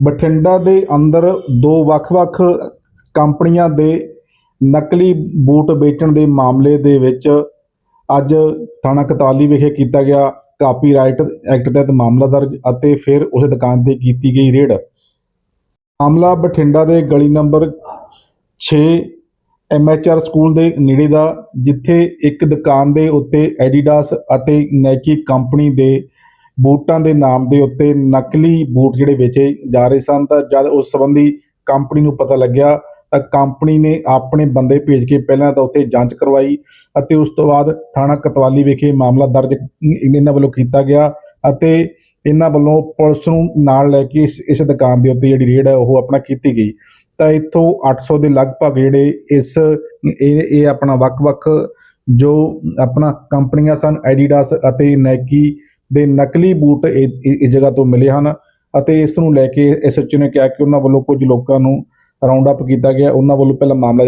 ਬਠਿੰਡਾ ਦੇ ਅੰਦਰ ਦੋ ਵੱਖ-ਵੱਖ ਕੰਪਨੀਆਂ ਦੇ ਨਕਲੀ ਬੂਟ ਵੇਚਣ ਦੇ ਮਾਮਲੇ ਦੇ ਵਿੱਚ ਅੱਜ ਥਾਣਾ ਕਤਾਲੀ ਵਿਖੇ ਕੀਤਾ ਗਿਆ ਕਾਪੀਰਾਈਟ ਐਕਟ ਤਹਿਤ ਮਾਮਲਾ ਦਰਜ ਅਤੇ ਫਿਰ ਉਸ ਦੁਕਾਨ ਤੇ ਕੀਤੀ ਗਈ ਰੇਡ। ਮਾਮਲਾ ਬਠਿੰਡਾ ਦੇ ਗਲੀ ਨੰਬਰ 6 ਐਮਐਚਆਰ ਸਕੂਲ ਦੇ ਨੇੜੇ ਦਾ, ਜਿੱਥੇ ਇੱਕ ਦੁਕਾਨ ਦੇ ਉੱਤੇ ਐਡੀਡਾਸ ਅਤੇ ਨਾਈਕੀ ਕੰਪਨੀ ਦੇ ਬੂਟਾਂ ਦੇ ਨਾਮ ਦੇ ਉੱਤੇ ਨਕਲੀ ਬੂਟ ਜਿਹੜੇ ਵੇਚੇ ਜਾ ਰਹੇ ਸਨ, ਤਾਂ ਜਦ ਉਸ ਸੰਬੰਧੀ ਕੰਪਨੀ ਨੂੰ ਪਤਾ ਲੱਗਿਆ, ਤਾਂ ਕੰਪਨੀ ਨੇ ਆਪਣੇ ਬੰਦੇ ਭੇਜ ਕੇ ਪਹਿਲਾਂ ਤਾਂ ਉੱਥੇ ਜਾਂਚ ਕਰਵਾਈ ਅਤੇ ਉਸ ਤੋਂ ਬਾਅਦ ਥਾਣਾ ਕਤਵਾਲੀ ਵਿਖੇ ਮਾਮਲਾ ਦਰਜ ਇਹਨਾਂ ਵੱਲੋਂ ਕੀਤਾ ਗਿਆ ਅਤੇ ਇਹਨਾਂ ਵੱਲੋਂ ਪੁਲਿਸ ਨੂੰ ਨਾਲ ਲੈ ਕੇ ਇਸ ਇਸ ਦੁਕਾਨ ਦੇ ਉੱਤੇ ਜਿਹੜੀ ਰੇਡ ਹੈ ਉਹ ਆਪਣਾ ਕੀਤੀ ਗਈ। ਤਾਂ ਇੱਥੋਂ 800 ਦੇ ਲਗਭਗ ਜਿਹੜੇ ਇਸ, ਇਹ ਇਹ ਆਪਣਾ ਵੱਖ-ਵੱਖ ਜੋ ਆਪਣਾ ਕੰਪਨੀਆਂ ਸਨ, ਐਡੀਡਾਸ ਅਤੇ ਨਾਈਕੀ ਦੇ ਨਕਲੀ ਬੂਟ ਇਹ- ਇਸ ਜਗ੍ਹਾ ਤੋਂ ਮਿਲੇ ਹਨ ਅਤੇ ਇਸ ਨੂੰ ਲੈ ਕੇ ਐਸਐਚਓ ਨੇ ਕਿਹਾ ਕਿ ਉਹਨਾਂ ਵੱਲੋਂ ਕੁਝ ਲੋਕਾਂ ਨੂੰ ਰਾਉਂਡ ਅਪ ਕੀਤਾ ਗਿਆ। ਉਹਨਾਂ ਵੱਲੋਂ ਪਹਿਲਾਂ ਮਾਮਲਾ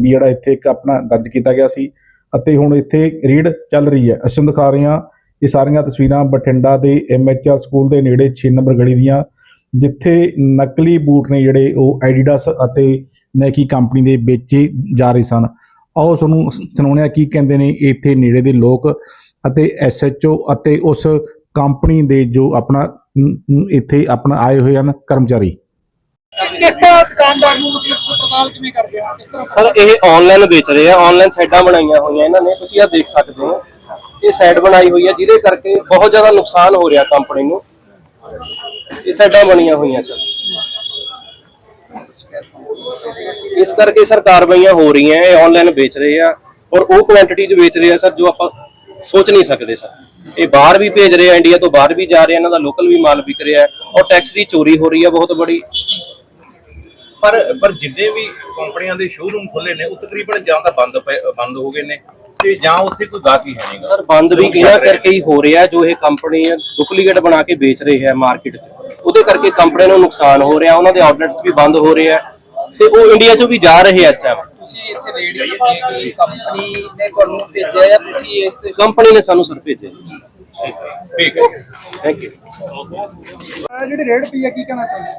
ਵੀ ਜਿਹੜਾ ਇੱਥੇ ਇੱਕ ਆਪਣਾ ਦਰਜ ਕੀਤਾ ਗਿਆ ਸੀ ਅਤੇ ਹੁਣ ਇੱਥੇ ਰੀਡ ਚੱਲ ਰਹੀ ਹੈ। ਅਸੀਂ ਦਿਖਾ ਰਹੇ ਹਾਂ ਇਹ ਸਾਰੀਆਂ ਤਸਵੀਰਾਂ ਬਠਿੰਡਾ ਦੇ ਐਮਐਚਆਰ ਸਕੂਲ ਦੇ ਨੇੜੇ 6 ਨੰਬਰ ਗਲੀ ਦੀਆਂ, ਜਿੱਥੇ ਨਕਲੀ ਬੂਟ ਨੇ ਜਿਹੜੇ ਉਹ ਐਡੀਡਾਸ ਅਤੇ ਨਾਈਕੀ ਕੰਪਨੀ ਦੇ ਵੇਚੇ ਜਾ ਰਹੇ ਸਨ। ਆਓ ਤੁਹਾਨੂੰ ਸੁਣਾਉਂਦੇ ਹਾਂ ਕੀ ਕਹਿੰਦੇ ਨੇ ਇੱਥੇ ਨੇੜੇ ਦੇ ਲੋਕ। ਅਤੇ ਐਸਐਚਓ ਅਤੇ ਉਸ ਕੰਪਨੀ ਦੇ ਜੋ ਆਪਣਾ ਇੱਥੇ ਆਪਣਾ ਆਏ ਹੋਏ ਹਨ ਕਰਮਚਾਰੀ। ਕਿਸ ਤਰ੍ਹਾਂ ਦੁਕਾਨਦਾਰ ਨੂੰ ਮਤਲਬ ਪੜਤਾਲ ਕਿਵੇਂ ਕਰਦੇ ਹੋ ਕਿਸ ਤਰ੍ਹਾਂ ਸਰ ਇਹ ਆਨਲਾਈਨ ਵੇਚ ਰਹੇ ਆ। ਆਨਲਾਈਨ ਸਾਈਟਾਂ ਬਣਾਈਆਂ ਹੋਈਆਂ ਇਹਨਾਂ ਨੇ। ਤੁਸੀਂ ਆ ਦੇਖ ਸਕਦੇ ਹੋ। ਇਹ ਸਾਈਟ ਬਣਾਈ ਹੋਈ ਹੈ ਜਿਹਦੇ ਕਰਕੇ ਬਹੁਤ ਜ਼ਿਆਦਾ ਨੁਕਸਾਨ ਹੋ ਰਿਹਾ ਕੰਪਨੀ ਨੂੰ। ਇਹ ਸਾਈਟਾਂ ਬਣੀਆਂ ਹੋਈਆਂ ਸਰ। ਇਸ ਕਰਕੇ ਸਰ ਕਾਰਵਾਈਆਂ ਹੋ ਰਹੀਆਂ ਇਹ ਆਨਲਾਈਨ ਵੇਚ ਰਹੇ ਆ। ਔਰ ਉਹ ਕੁਆਂਟੀਟੀ 'ਚ ਵੇਚ ਰਹੇ ਆ ਸਰ ਜੋ ਆਪਾਂ ਸੋਚ ਨਹੀਂ ਸਕਦੇ ਸਰ। ਇਹ ਬਾਹਰ ਵੀ ਭੇਜ ਰਹੇ ਆ ਇੰਡੀਆ ਤੋਂ ਬਾਹਰ ਵੀ ਜਾ ਰਹੇ ਇਹਨਾਂ ਦਾ ਲੋਕਲ ਵੀ ਮਾਲ ਵਿਕ ਰਿਹਾ ਹੈ ਔਰ ਟੈਕਸ ਦੀ ਚੋਰੀ ਹੋ ਰਹੀ ਹੈ ਬਹੁਤ ਬੜੀ। ਪਰ ਪਰ ਜਿੰਨੇ ਵੀ ਕੰਪਨੀਆਂ ਦੇ ਸ਼ੋਰੂਮ ਖੁੱਲੇ ਨੇ ਉਹ ਤਕਰੀਬਨ ਜਾਂ ਤਾਂ ਬੰਦ ਬੰਦ ਹੋ ਗਏ ਨੇ ਤੇ ਜਾਂ ਉੱਥੇ ਕੋਈ ਗਾਹਕ ਹੀ ਹੈ ਨਹੀਂਗਾ ਸਰ ਬੰਦ ਵੀ ਇਹਨਾਂ ਕਰਕੇ ਹੀ ਹੋ ਰਿਹਾ ਜੋ ਇਹ ਕੰਪਨੀ ਡੁਪਲੀਕੇਟ ਬਣਾ ਕੇ ਵੇਚ ਰਹੀ ਹੈ ਮਾਰਕੀਟ 'ਚ। ਉਹਦੇ ਕਰਕੇ ਕੰਪਨੀ ਨੂੰ ਨੁਕਸਾਨ ਹੋ ਰਿਹਾ ਉਹਨਾਂ ਦੇ ਆਊਟਲੈਟਸ ਵੀ ਬੰਦ ਹੋ ਰਹੇ ਆ ਤੇ ਉਹ ਇੰਡੀਆ 'ਚੋਂ ਵੀ ਜਾ ਰਹੇ ਆ ਇਸ ਟਾਈਮ ਤੁਸੀਂ ਇੱਥੇ ਕੰਪਨੀ ਨੇ ਤੁਹਾਨੂੰ ਭੇਜਿਆ ਜਾਂ ਤੁਸੀਂ ਇਸ ਕੰਪਨੀ ਨੇ ਸਾਨੂੰ ਸਰ ਭੇਜਿਆ ਠੀਕ ਹੈ। ਥੈਂਕ ਯੂ ਜਿਹੜੀ ਰੇਡ ਪਈ ਹੈ ਕੀ ਕਹਿਣਾ ਚਾਹੁੰਦੇ?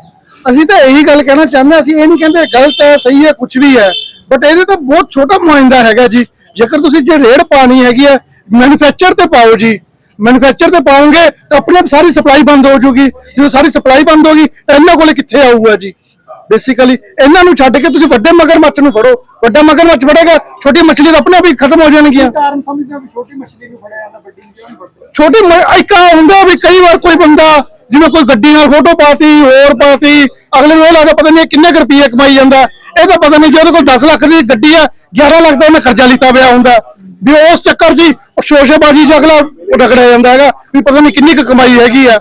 ਅਸੀਂ ਤਾਂ ਇਹੀ ਗੱਲ ਕਹਿਣਾ ਚਾਹੁੰਦੇ ਹਾਂ, ਅਸੀਂ ਇਹ ਨਹੀਂ ਕਹਿੰਦੇ ਗਲਤ ਹੈ ਸਹੀ ਹੈ ਕੁਝ ਵੀ ਹੈ। ਬਟ ਇਹਦੇ ਤਾਂ ਬਹੁਤ ਛੋਟਾ ਨੁਮਾਇੰਦਾ ਹੈਗਾ ਜੀ। ਜੇਕਰ ਤੁਸੀਂ ਜੇ ਰੇਡ ਪਾਣੀ ਹੈਗੀ ਹੈ ਮੈਨੂਫੈਕਚਰ ਤੇ ਪਾਓ ਜੀ। ਮੈਨੂਫੈਕਚਰ ਤੇ ਪਾਓਗੇ ਤਾਂ ਆਪਣੇ ਆਪ ਸਾਰੀ ਸਪਲਾਈ ਬੰਦ ਹੋ ਜੂਗੀ। ਜਦੋਂ ਸਾਰੀ ਸਪਲਾਈ ਬੰਦ ਹੋਗੀ ਤਾਂ ਇਹਨਾਂ ਕੋਲੇ ਕਿੱਥੇ ਆਊਗਾ ਜੀ? ਬੇਸਿਕਲੀ ਇਹਨਾਂ ਨੂੰ ਛੱਡ ਕੇ ਤੁਸੀਂ ਵੱਡੇ ਮਗਰਮੱਛ ਨੂੰ ਫੜੋ। ਵੱਡਾ ਮਗਰਮੱਛ ਫੜੇਗਾ ਛੋਟੀ ਮੱਛਲੀ ਤਾਂ ਆਪਣੇ ਆਪ ਹੀ ਖਤਮ ਹੋ ਜਾਣਗੀਆਂ। ਕੀ ਕਾਰਨ ਸਮਝਦੇ ਹੋ ਵੀ ਛੋਟੀ ਮਛਲੀ ਨੂੰ ਫੜਿਆ ਜਾਂਦਾ ਵੱਡੀ ਨੂੰ ਕਿਉਂ ਨਹੀਂ ਫੜਦੇ? ਛੋਟੀ ਮ- ਇੱਕ ਆਹ ਹੁੰਦਾ ਵੀ ਕਈ ਵਾਰ ਕੋਈ ਬੰਦਾ ਜਿਵੇਂ ਕੋਈ ਗੱਡੀ ਨਾਲ ਫੋਟੋ ਪਾਤੀ ਹੋਰ ਪਾਤੀ ਅਗਲੇ ਨੂੰ ਇਹ ਲੱਗਦਾ ਪਤਾ ਨਹੀਂ ਕਿੰਨੇ ਕੁ ਰੁਪਏ ਕਮਾਈ ਜਾਂਦਾ। ਇਹ ਤਾਂ ਪਤਾ ਨਹੀਂ ਜੇ ਉਹਦੇ ਕੋਲ 10 ਲੱਖ ਦੀ ਗੱਡੀ ਆ 11 ਲੱਖ ਦਾ ਉਹਨੇ ਖਰਚਾ ਲਿੱਤਾ ਪਿਆ ਹੁੰਦਾ। ਵੀ ਉਸ ਚੱਕਰ 'ਚ ਸ਼ੋਸ਼ੇਬਾਜ਼ੀ 'ਚ ਅਗਲਾ ਰਗੜਿਆ ਜਾਂਦਾ ਹੈਗਾ ਵੀ ਪਤਾ ਨਹੀਂ ਕਿੰਨੀ ਕੁ ਕਮਾਈ ਹੈਗੀ ਆ।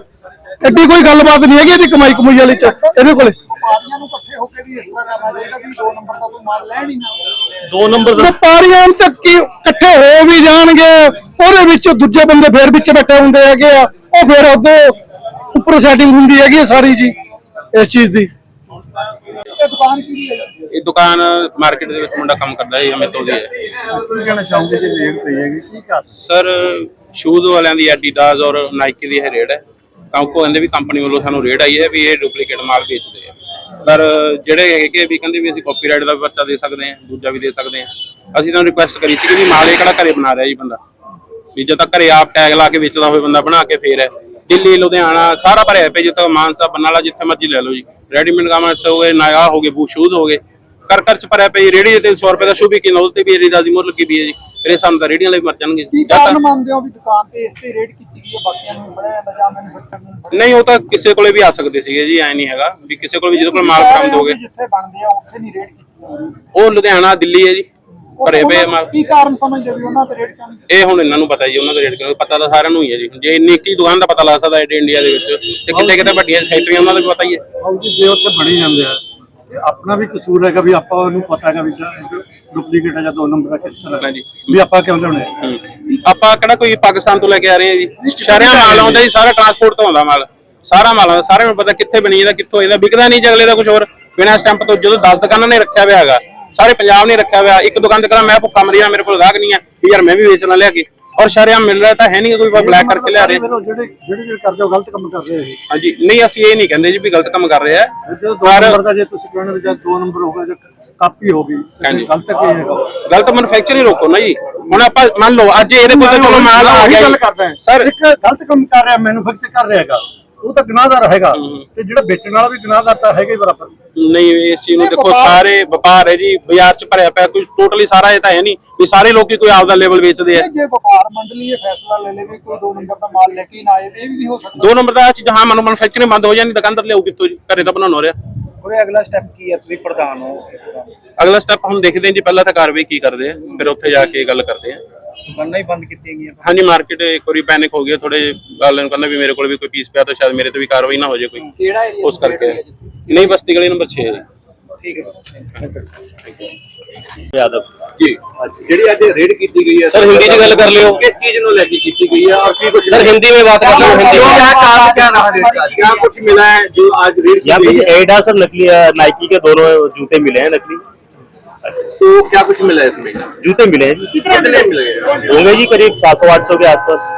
ਐਡੀ ਕੋਈ ਗੱਲਬਾਤ ਨਹੀਂ ਹੈਗੀ ਇਹਦੀ ਕਮਾਈ ਕਮਾਈ ਵਾਲੀ 'ਚ ਇਹਦੇ ਕੋਲੇ। ਵਪਾਰੀਆਂ ਨੂੰ ਇਕੱਠੇ ਹੋ ਕੇ ਵੀ ਇਸ ਤਰ੍ਹਾਂ ਕਰਨਾ ਚਾਹੀਦਾ ਵੀ ਦੋ ਨੰਬਰ ਦਾ ਕੋਈ ਮਾਲ ਲੈਣ ਹੀ ਨਾ ਦੋ ਨੰਬਰ ਵਪਾਰੀਆਂ ਤੱਕ ਕੀ ਇਕੱਠੇ ਹੋ ਵੀ ਜਾਣਗੇ ਉਹਦੇ ਵਿੱਚ ਦੂਜੇ ਬੰਦੇ ਫੇਰ ਵਿੱਚ ਬੈਠੇ ਹੁੰਦੇ ਹੈਗੇ ਆ ਉਹ ਫੇਰ ਉਦੋਂ ਉੱਪਰ ਸੈਟਿੰਗ ਹੁੰਦੀ ਹੈਗੀ ਆ ਸਾਰੀ ਜੀ ਇਸ ਚੀਜ਼ ਦੀ। ਇਹ ਦੁਕਾਨ ਕੀ ਦੀ ਹੈ? ਇਹ ਦੁਕਾਨ ਮਾਰਕੀਟ ਦੇ ਵਿੱਚ ਮੁੰਡਾ ਕੰਮ ਕਰਦਾ ਹੈ ਅਮਿਤੋ ਦੀ ਹੈ। ਕੀ ਕਹਿਣਾ ਚਾਹੋਗੇ ਜੇ ਰੇਡ ਪਈ ਹੈਗੀ ਕੀ ਕਰ ਸਰ ਸ਼ੂਜ਼ ਵਾਲਿਆਂ ਦੀ ਐਡੀਡਾਸ ਔਰ ਨਾਈਕੀ ਦੀ ਇਹ ਰੇਡ ਹੈ। ਕਾਉਂਕੋ ਕਹਿੰਦੇ ਵੀ ਕੰਪਨੀ ਵੱਲੋਂ ਸਾਨੂੰ ਰੇਡ ਆਈ ਹੈ ਵੀ ਇਹ ਡੁਪਲੀਕੇਟ ਮਾਲ ਵੇਚਦੇ ਆ। ਪਰ ਜਿਹੜੇ ਹੈਗੇ ਵੀ ਕਹਿੰਦੇ ਵੀ ਅਸੀਂ ਕਾਪੀਰਾਈਟ ਦਾ ਪਰਚਾ ਦੇ ਸਕਦੇ ਹਾਂ, ਦੂਜਾ ਵੀ ਦੇ ਸਕਦੇ ਹਾਂ। ਅਸੀਂ ਤਾਂ ਰਿਕੁਐਸਟ ਕਰੀ ਸੀ ਕਿ ਵੀ ਮਾਲ ਇਹ ਕਿਹੜਾ ਘਰੇ ਬਣਾ ਰਿਹਾ ਜੀ ਬੰਦਾ? ਵੀ ਜਦੋਂ ਤੱਕ ਘਰੇ ਆਪ ਟੈਗ ਲਾ ਕੇ ਵੇਚਦਾ ਹੋਵੇ, ਬੰਦਾ ਬਣਾ ਕੇ ਫੇਰ ਹੈ। ਦਿੱਲੀ, ਲੁਧਿਆਣਾ, ਸਾਰਾ ਭਰਿਆ ਪਿਆ, ਜਿੱਥੇ ਮਾਨਸਾ ਬਰਨਾਲਾ ਜਿੱਥੇ ਮਰਜ਼ੀ ਲੈ ਲਓ ਜੀ। ਰੈਡੀਮੇਡ ਗਾਰਮੈਂਟਸ ਹੋ ਗਏ, ਨਾਇਆ ਹੋ ਗਏ, ਬੂ ਸ਼ੂਜ਼ ਹੋ ਗਏ। ਕਰ ਕਰ ਚ ਭਰਿਆ ਜੀ ਰੇੜੀ ਤੇ 100 ਰੁਪਏ ਦਾ ਸ਼ੂ ਵੀ ਉਹਦੇ ਤੇ ਵੀ ਰੇੜੀ ਦੀ ਮੁੱਲ ਲੱਗੀ ਵੀ ਹੈ ਜੀ। ਫਿਰ ਇਹ ਸਾਨੂੰ ਤਾਂ ਰੇੜੀਆਂ ਲਈ ਮਰ ਜਾਣਗੇ ਕੀ ਜਾਂ ਤਾਂ- ਕਾਰਨ ਮੰਨਦੇ ਹੋ ਵੀ ਦੁਕਾਨ ਤੇ ਇਸ ਤੇ ਰੇਡ ਕੀਤੀ ਗਈ ਹੈ ਬਾਕੀਆਂ ਨੂੰ ਫੜਿਆ ਜਾਂਦਾ ਜਾਂ ਮੈਨੂਫੈਕਚਰ ਨੂੰ ਫੜਿਆ ਨਹੀਂ ਉਹ ਤਾਂ ਕਿਸੇ ਕੋਲੇ ਵੀ ਆ ਸਕਦੇ ਸੀਗੇ ਜੀ ਐ ਨਹੀਂ ਹੈਗਾ ਵੀ ਕਿਸੇ ਕੋਲ ਵੀ ਜਿਹਦੇ ਕੋਲ ਮਾਲ ਤੁਸੀਂ ਕਹਿ ਬਰਾਮਦ ਰਹੇ ਹੋ ਵੀ ਜਿੱਥੇ ਬਣਦੇ ਆ ਉੱਥੇ ਨਹੀਂ ਰੇਡ ਕੀਤੀ ਜਾਂਦੀ। ਉਹ ਲੁਧਿਆਣਾ ਦਿੱਲੀ ਹੈ ਜੀ ਭਰੇ ਪਏ ਆ ਮਾਲ। ਕੀ ਕਾਰਨ ਸਮਝਦੇ ਵੀ ਉਹਨਾਂ ਤੇ ਰੇਡ ਕਿਉਂ ਨਹੀਂ ਇਹ ਹੁਣ ਇਹਨਾਂ ਨੂੰ ਪਤਾ ਜੀ ਉਹਨਾਂ ਦਾ ਰੇਟ ਕਿਉਂ ਪਤਾ ਤਾਂ ਸਾਰਿਆਂ ਨੂੰ ਹੀ ਹੈ ਜੀ। ਜੇ ਇੰਨੀ ਕੀ ਦੁਕਾਨ ਦਾ ਪਤਾ ਲੱਗ ਸਕਦਾ ਹੈ ਇੰਡੀਆ ਦੇ ਵਿੱਚ ਤੇ ਕਿਤੇ ਕਿਤੇ ਵੱਡੀਆਂ ਫੈਕਟਰੀਆਂ ਉਹਨਾਂ ਦਾ ਵੀ ਪਤਾ ਹੀ ਹੈ। ਆਉ ਜੀ ਜੇ ਉੱਥੇ ਬਣੀ ਜਾਂਦੇ ਆ ਤੇ ਆਪਣਾ ਵੀ ਕਸੂਰ ਹੈਗਾ ਵੀ ਆਪਾਂ ਉਹਨੂੰ ਪਤਾ ਹੈਗਾ ਵੀ ਡੁਪਲੀਕੇਟ ਹੈ ਜਾਂ ਦੋ ਨੰਬਰ ਦਾ ਕਿਸ ਤਰ੍ਹਾਂ ਹਾਂਜੀ। ਵੀ ਆਪਾਂ ਕਿਉਂ ਲਿਆਉਣੇ ਆ? ਹੂੰ। ਆਪਾਂ ਕਿਹੜਾ ਕੋਈ ਪਾਕਿਸਤਾਨ ਤੋਂ ਲੈ ਕੇ ਆ ਰਹੇ ਹਾਂ ਜੀ? ਸ਼ਹਿਰਿਆਂ ਮਾਲ ਆਉਂਦਾ ਜੀ ਸਾਰਾ ਟਰਾਂਸਪੋਰਟ ਤੋਂ ਆਉਂਦਾ ਮਾਲ। ਸਾਰਾ ਮਾਲ ਆਉਂਦਾ ਸਾਰਿਆਂ ਨੂੰ ਪਤਾ ਕਿੱਥੇ ਬਣੀ ਇਹਦਾ ਕਿੱਥੋਂ ਇਹਦਾ ਵਿਕਦਾ ਨਹੀਂ ਜਗਲੇ ਦਾ ਕੁਝ ਹੋਰ। ਬਿਨਾਂ ਸਟੈਂਪ ਤੋਂ ਜਦੋਂ 10 ਦੁਕਾਨਾਂ ਨੇ ਰੱਖਿਆ ਹੋਇਆ ਹੈਗਾ ਸਾਰੇ ਪੰਜਾਬ ਨੇ ਰੱਖਿਆ ਹੋਇਆ ਇੱਕ ਦੁਕਾਨ ਤੇ ਕਰਾਂ ਮੈਂ ਭੁੱਖਾ ਮਰੀਆ ਮੇਰੇ ਕੋਲ ਗਾਹਕ ਨਹੀਂ ਹੈ। ਵੀ ਯਾਰ ਮੈਂ ਵੀ ਵੇਚਣਾ ਲਿਆ ਕੇ। ਔਰ ਸ਼ਰਿਆਮ ਮਿਲ ਰਿਹਾ ਤਾਂ ਹੈ ਨਹੀਂ ਕੋਈ ਬਲੈਕ ਕਰਕੇ ਲਿਆ ਰਹੇ। ਜਿਹੜੇ ਜਿਹੜੇ ਜਿਹੜੇ ਕਰਦੇ ਹੋ ਗਲਤ ਕੰਮ ਕਰ ਰਹੇ ਇਹ। ਹਾਂਜੀ ਨਹੀਂ ਅਸੀਂ ਇਹ ਨਹੀਂ ਕਹਿੰਦੇ ਜੀ ਵੀ ਗਲਤ ਕੰਮ ਕਰ ਰਿਹਾ ਹੈ ਜਦੋਂ ਦੋ ਨੰਬਰ ਦਾ ਜੇ ਤੁਸੀਂ ਕਹਿੰਦੇ ਵੀ ਜਦ ਦੋ ਨੰਬਰ ਹੋ ਗਿਆ ਜੇ ਕਾਪੀ ਹੋ ਗਈ ਹਾਂਜੀ। ਗਲਤ ਕੀ ਹੈਗਾ? ਗਲਤ ਮੈਨੂਫੈਕਚਰਿੰਗ ਰੋਕੋ ਨਾ ਜੀ। ਹੁਣ ਆਪਾਂ ਮੰਨ ਲਓ ਅੱਜ ਇਹਦੇ ਕੋਲ ਤਾਂ ਚਲੋ ਮਾਲ ਆ ਗਿਆ ਸਰ ਇੱਕ ਗਲਤ ਕੰਮ ਕਰ ਰਿਹਾ ਮੈਨੂਫੈਕਚਰ ਕਰ ਰਿਹਾ ਹੈਗਾ। ਉਹ ਤਾਂ ਗੁਨਾਹਗਾਰ ਹੈਗਾ। ਤੇ ਜਿਹੜਾ ਵੇਚਣ ਵਾਲਾ ਵੀ ਗੁਨਾਹਗਾਰ ਤਾਂ ਹੈਗਾ ਹੀ ਬਰਾਬਰ। ਨਹੀਂ ਇਸ ਚੀਜ਼ ਨੂੰ ਦੇਖੋ ਸਾਰੇ ਵਪਾਰ ਹੈ ਜੀ ਬਾਜ਼ਾਰ 'ਚ ਭਰਿਆ ਪਿਆ ਕੋਈ ਟੋਟਲੀ ਸਾਰਾ ਇਹ ਤਾਂ ਹੈ ਨਹੀਂ ਵੀ ਸਾਰੇ ਲੋਕੀ ਕੋਈ ਆਪਦਾ ਲੈਵਲ ਵੇਚਦੇ ਆ। ਜੇ ਵਪਾਰ ਮੰਡਲੀ ਇਹ ਫੈਸਲਾ ਲੈ ਲਵੇ ਕੋਈ ਦੋ ਨੰਬਰ ਦਾ ਮਾਲ ਲੈ ਕੇ ਨਾ ਆਏ ਇਹ ਵੀ ਹੋ ਸਕਦਾ। ਦੋ ਨੰਬਰ ਦਾ ਚੀਜ਼ ਹਾਂ ਮਨ ਮੈਨੂਫੈਕਚਰਿੰਗ ਬੰਦ ਹੋ ਜਾਣੀ ਦੁਕਾਨਦਾਰ ਲਿਆਉ ਕਿੱਥੋਂ ਜੀ ਘਰੇ ਤਾਂ ਬਣਾਉਣ ਹੋ ਰਿਹਾ। ਉਰੇ ਅਗਲਾ ਸਟੈਪ ਕੀ ਹੈ ਤੁਸੀਂ ਪ੍ਰਧਾਨ ਹੋ? ਅਗਲਾ ਸਟੈਪ ਹੁਣ ਦੇਖਦੇ ਹਾਂ ਜੀ ਪਹਿਲਾਂ ਤਾਂ ਕਾਰਵਾਈ ਕੀ ਕਰਦੇ ਆ ਫਿਰ ਉੱਥੇ ਜਾ ਕੇ ਗੱਲ ਕਰਦੇ ਆ। ਦੁਕਾਨਾਂ ਹੀ ਬੰਦ ਕੀਤੀਆਂ ਗਈਆਂ ਹਾਂਜੀ ਮਾਰਕੀਟ ਇੱਕ ਵਾਰੀ ਪੈਨਿਕ ਹੋ ਗਿਆ ਥੋੜੇ ਵਾਲਿਆਂ ਨੂੰ ਕਹਿੰਦਾ ਵੀ ਮੇਰੇ ਕੋਲ ਵੀ ਕੋਈ ਪੀਸ ਪਿਆ ਤਾਂ ਸ਼ਾਇਦ ਮੇਰੇ ਤੇ ਵੀ ਕਾਰਵਾਈ ਨਾ ਹੋ ਜਾਏ ਕੋਈ ਕਿਹੜਾ ਏਰੀਆ ਉਸ ਕਰਕੇ ਨਹੀਂ ਬਸਤੀ ਗਲੀ ਨੰਬਰ 6 ਹੈ ਜੀ ਠੀਕ ਹੈ ਯਾਦਵ ਜੀ ਜਿਹੜੀ ਅੱਜ ਰੇਡ ਕੀਤੀ ਗਈ ਹੈ ਸਰ, ਹਿੰਦੀ 'ਚ ਗੱਲ ਕਰ ਲਿਓ। ਕਿਸ ਚੀਜ਼ ਨੂੰ ਲੈ ਕੇ ਕੀਤੀ गई है और की कुछ सर हिंदी में बात कर लो हिंदी क्या में काम क्या रहा रेड का क्या कुछ मिला है जो आज रेड की यहाँ गई पे है एडिडास और नकली नाइकी के दोनों जूते मिले हैं नकली तो क्या कुछ मिला है इसमें? जूते मिले हैं। कितने मिले होंगे जी करीब सात सौ आठ सौ के आसपास।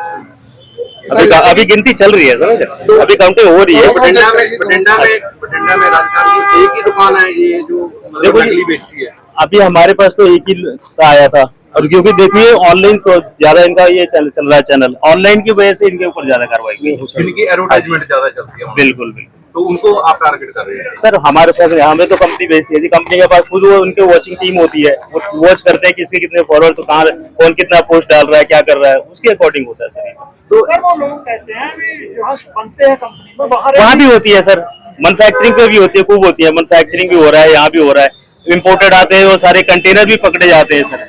अभी अभी गिनती चल रही है समझ अभी काउंटिंग हो रही है। बठिंडा में बठिंडा में बठिंडा में राजस्थान की एक ही दुकान है ये जो मतलब देखो जी- बेचती है। अभी हमारे पास तो एक ही का आया था। और क्योंकि देखिए ऑनलाइन तो ज़्यादा इनका ये चल, चल रहा है चैनल ऑनलाइन की वजह से इनके ऊपर ज़्यादा कार्रवाई की। इनकी एडवर्टाइजमेंट ज़्यादा चलती है। बिल्कुल बिल्कुल। तो उनको आप टारगेट कर रहे हैं? सर हमारे पास हमें तो कंपनी भेजती है कंपनी के पास खुद वो उनके वॉचिंग टीम होती है। वो वॉच करते हैं किसके कितने फॉलोअर तो कहाँ कौन कितना पोस्ट डाल रहा है क्या कर रहा है उसके अकॉर्डिंग होता है सर। ये। तो सर वो लोग कहते हैं बनते हैं कंपनी में बाहर वहाँ भी होती है सर। मैन्युफैक्चरिंग पे भी होती है खूब होती है। मैन्युफैक्चरिंग भी हो रहा है यहाँ भी हो रहा है। इम्पोर्टेड आते हैं वो सारे कंटेनर भी पकड़े जाते हैं सर।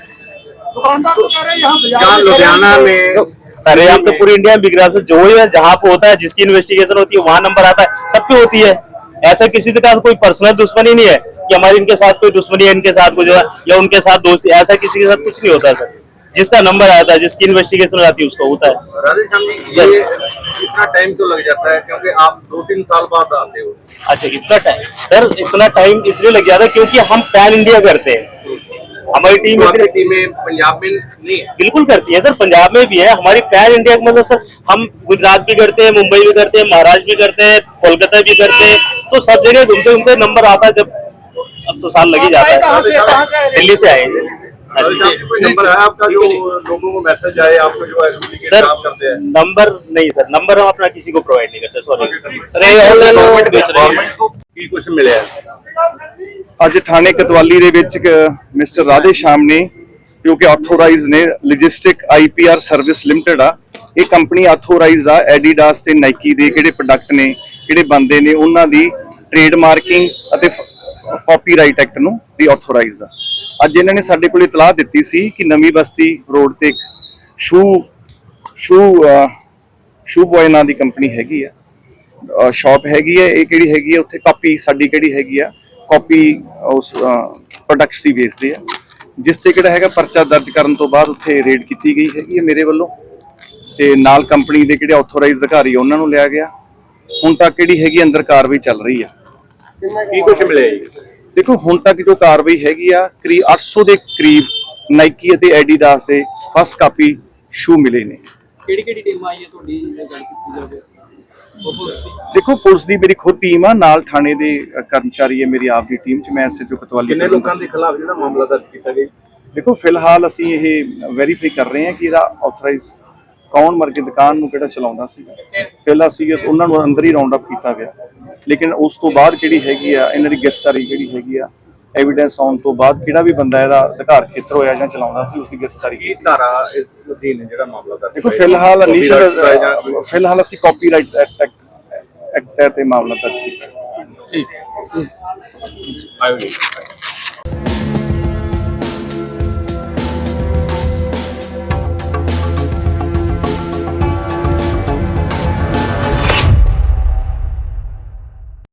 दुकानदार तो कह रहे हैं यहाँ लुधियाना में सर यहाँ तो पूरी इंडिया में बिक रहा है जो ये जहाँ पे होता है जिसकी इन्वेस्टिगेशन होती है वहाँ नंबर आता है सब पे होती है। ऐसा किसी के कोई पर्सनल दुश्मनी नहीं है कि हमारी इनके साथ कोई दुश्मनी है इनके साथ कुछ या उनके साथ दोस्ती ऐसा किसी के साथ कुछ नहीं होता सर। जिसका नंबर आता है जिसकी इन्वेस्टिगेशन हो जाती है उसका होता है। जी इतना टाइम क्यों लग जाता है? क्योंकि आप दो तीन साल बाद आते हो। अच्छा इतना टाइम सर इतना टाइम इसलिए लग जाता है क्योंकि हम पैन इंडिया करते हैं। हमारी टीम आपकी इतनी टीमें पंजाब में नहीं है बिल्कुल करती है सर पंजाब में भी है हमारी पैन इंडिया का मतलब सर हम गुजरात भी करते हैं मुंबई भी करते हैं महाराष्ट्र भी करते हैं कोलकाता भी करते हैं तो सब जगह घूमते घूमते नंबर आता है जब अब तो साल लग ही जाता कहाँ से कहाँ है से आए थे? दिल्ली से आए हैं हाँ जी। राधेश्याम जी कोई नंबर है आपका जो लोगों को मैसेज आए आपको जो है duplicate सर काम करते हैं नंबर नहीं सर नंबर हम अपना किसी को प्रोवाइड नहीं करते सॉरी सर ये ऑनलाइन बेच रहे हैं गवर्नमेंट को की कुछ मिले हैं ਅੱਜ ਥਾਣੇ ਕਤਵਾਲੀ ਦੇ ਵਿੱਚ ਇੱਕ ਮਿਸਟਰ ਰਾਧੇ ਸ਼ਾਮ ਨੇ, ਜੋ ਕਿ ਆਥੋਰਾਈਜ਼ ਨੇ ਲੌਜਿਸਟਿਕ ਆਈਪੀਆਰ ਸਰਵਿਸ ਲਿਮਟਿਡ ਆ, ਇਹ ਕੰਪਨੀ ਆਥੋਰਾਈਜ਼ ਆ ਐਡੀਡਾਸ ਤੇ ਨਾਈਕੀ ਦੇ ਕਿਹੜੇ ਪ੍ਰੋਡਕਟ ਨੇ, ਕਿਹੜੇ ਬੰਦੇ ਨੇ, ਉਹਨਾਂ ਦੀ ਟ੍ਰੇਡਮਾਰਕਿੰਗ ਅਤੇ ਕਾਪੀਰਾਈਟ ਐਕਟ ਨੂੰ ਵੀ ਆਥੋਰਾਈਜ਼ ਆ। ਅੱਜ ਇਹਨਾਂ ਨੇ ਸਾਡੇ ਕੋਲ ਇਤਲਾਹ ਦਿੱਤੀ ਸੀ ਕਿ ਨਵੀਂ ਬਸਤੀ ਰੋਡ ਤੇ ਇੱਕ ਸ਼ੂ ਸ਼ੂ ਸ਼ੂ ਬॉय ਨਾਂ ਦੀ ਕੰਪਨੀ ਹੈਗੀ ਆ ਸ਼ਾਪ ਹੈਗੀ ਹੈ ਇਹ ਕਿਹੜੀ ਹੈਗੀ ਹੈ ਉੱਥੇ ਕਾਪੀ ਸਾਡੀ ਕਿਹੜੀ ਹੈਗੀ ਆ ਕਾਪੀ ਉਸ ਪ੍ਰੋਡਕਟਸ ਹੀ ਵੇਚਦੇ ਆ। ਜਿਸ ਤੇ ਕਿਹੜਾ ਹੈਗਾ ਪਰਚਾ ਦਰਜ ਕਰਨ ਤੋਂ ਬਾਅਦ ਉੱਥੇ ਰੇਡ ਕੀਤੀ ਗਈ ਹੈਗੀ ਹੈ ਮੇਰੇ ਵੱਲੋਂ। ਤੇ ਨਾਲ ਕੰਪਨੀ ਦੇ ਕਿਹੜੇ ਆਥੋਰਾਈਜ਼ ਅਧਿਕਾਰੀ ਉਹਨਾਂ ਨੂੰ ਲਿਆ ਗਿਆ। ਹੁਣ ਤੱਕ ਜਿਹੜੀ ਹੈਗੀ ਅੰਦਰ ਕਾਰਵਾਈ ਚੱਲ ਰਹੀ ਆ। ਕੀ ਕੁਝ ਮਿਲਿਆ ਜੀ? ਦੇਖੋ ਹੁਣ ਤੱਕ ਜੋ ਕਾਰਵਾਈ ਹੈਗੀ ਆ ਕਰੀ 800 ਦੇ ਕਰੀਬ ਨਾਈਕੀ ਅਤੇ ਐਡੀਡਾਸ ਦੇ ਫਸਟ ਕਾਪੀ ਸ਼ੂ ਮਿਲੇ ਨੇ। ਕਿਹੜੀ ਕਿਹੜੀ ਟੀਮ ਆਈ ਹੈ ਤੁਹਾਡੀ ਗੱਲ ਕੀਤੀ ਜਾਵੇ? ਦੇਖੋ ਪੁਲਿਸ ਦੀ ਮੇਰੀ ਖੁਦ ਟੀਮ ਆ ਨਾਲ ਥਾਣੇ ਦੇ ਕਰਮਚਾਰੀ ਹੈ ਮੇਰੀ ਆਪ ਦੀ ਟੀਮ ਚ ਮੈਂ ਐਸਐਚਓ ਕਤਵਾਲੀ ਕਿੰਨੇ ਲੋਕਾਂ ਦੇ ਖਿਲਾਫ ਜਿਹੜਾ ਮਾਮਲਾ ਦਰਜ ਕੀਤਾ ਗਿਆ ਦੇਖੋ ਫਿਲਹਾਲ ਅਸੀਂ ਇਹ ਵੈਰੀਫਾਈ ਕਰ ਰਹੇ ਹਾਂ ਕਿ ਇਹਦਾ ਆਥੋਰਾਈਜ਼ ਕੌਣ ਮਰ ਕੇ ਦੁਕਾਨ ਨੂੰ ਕਿਹੜਾ ਚਲਾਉਂਦਾ ਸੀ। ਫਿਲਹਾਲ ਅਸੀਂ ਉਹਨਾਂ ਨੂੰ ਅੰਦਰ ਹੀ ਰਾਉਂਡ ਅਪ ਕੀਤਾ ਗਿਆ। ਲੇਕਿਨ ਉਸ ਤੋਂ ਬਾਅਦ ਕਿਹੜੀ ਹੈਗੀ ਆ ਇਹਨਾਂ ਦੀ ਗ੍ਰਿਫਤਾਰੀ ਜਿਹੜੀ ਹੈਗੀ ਆ ਐਵੀਡੈਂਸ ਆਉਣ ਤੋਂ ਬਾਅਦ ਕਿਹੜਾ ਵੀ ਬੰਦਾ ਇਹਦਾ ਅਧਿਕਾਰ ਖੇਤਰ ਹੋਇਆ ਜਾਂ ਚਲਾਉਂਦਾ ਸੀ ਉਸ ਦੀ ਗ੍ਰਿਫਤਾਰੀ ਕੀ ਧਾਰਾ ਇਸ ਅਧੀਨ ਜਿਹੜਾ ਮਾਮਲਾ ਦਰਜ ਦੇਖੋ? ਫਿਲਹਾਲ ਜਾਂ- ਫਿਲਹਾਲ ਅਸੀਂ ਕਾਪੀਰਾਈਟ ਐਕਟ ਐਕਟ ਤੇ ਮਾਮਲਾ ਦਰਜ ਕੀਤਾ। ਆਇਓ ਜੀ।